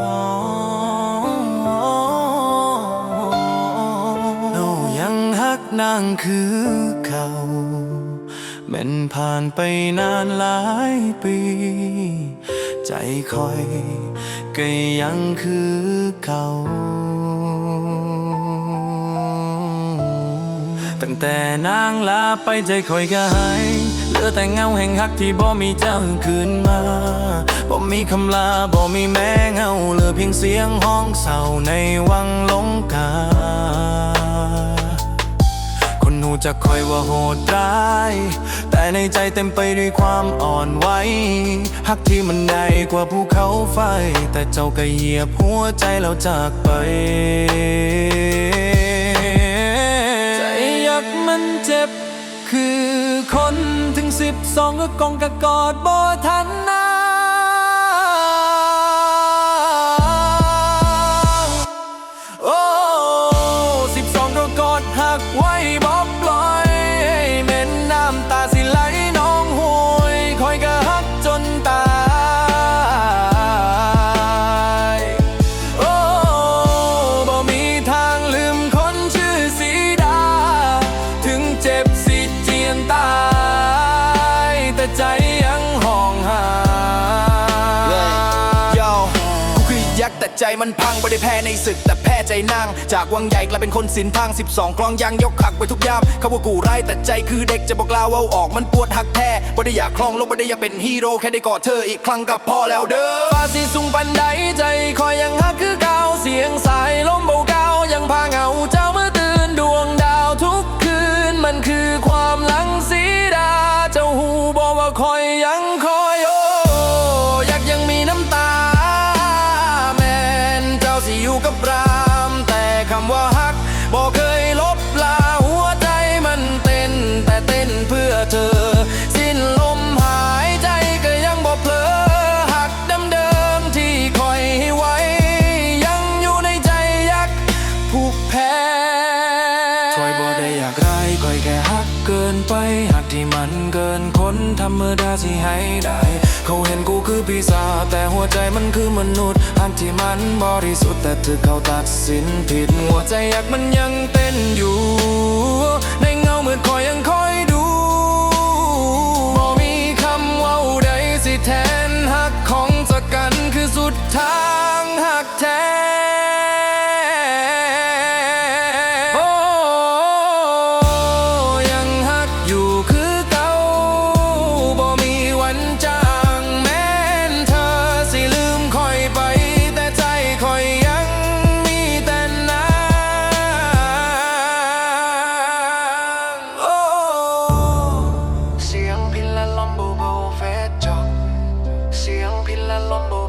น้องยังฮักนางคือเขาแม่นผ่านไปนานหลายปี ใจคอยก็ยังคือเขาตั้งแต่นางลาไปใจคอยก็หาย เหลือแต่เงาแห่งฮักที่บ่มีเจ้าคืนมาบ่มีคำลาบ่มีแม้เงาเหลือเพียงเสียงห้องเศร้าในวังลงกา คนหูจะคอยว่าโหดร้าย แต่ในใจเต็มไปด้วยความอ่อนไหวฮักที่มันใหญ่กว่าภูเขาไฟ แต่เจ้าก็เหยียบหัวใจเราจากไปใจอยากมันเจ็บ คือคนถึงสิบสองก็กองกะกอดบ่ทันนาโอ้สิบสองก็กอดหักไว้บอกปลอ ยังห้องหาโยกูคือยักษ์แต่ใจมันพังไม่ได้แพ้ในศึกแต่แพ้ใจนางจากวังใหญ่กลายเป็นคนสินพัง 12 กลองยางยกหักไปทุกยามเขาว่ากูร้ายแต่ใจคือเด็กจะบอกลาเอาออกมันปวดหักแท้ไม่ได้อยากคลองโลกไม่ได้อยากเป็นฮีโร่แค่ได้กอดเธออีกครั้งกับพอแล้วเด้อฟ้าสิสูงปันใดใจคอยยังฮักคือเก่าเสียงสายลมเบาเก่ายังพาเหงาเจ้าเมื่อตื่นดวงดาวทุกคืนมันคือความหลังสีดา เจ้าหูบอกว่าคอยยังคอยโออยากยังมีน้ำตา แมนเจ้าสิอยู่กับราม แต่คำว่าฮักบอกเคยลบลาหัวใจมันเต้น แต่เต้นเพื่อเธอ สิ้นลมหายใจก็ยังบ่เพลอหักเดิมๆที่คอยให้ไว้ ยังอยู่ในใจยักษ์ผูกแพ้คอยบ่ได้อยากไร้คอยแค่ฮักเกินไป มันเกินคนธรรมดาที่ให้ได้ เขาเห็นกูคือปีศาจแต่หัวใจมันคือมนุษย์อันที่มันบริสุทธิ์แต่ถึกเขาตัดสินผิดหัวใจอยากมันยังเต้นอยู่ใน mumble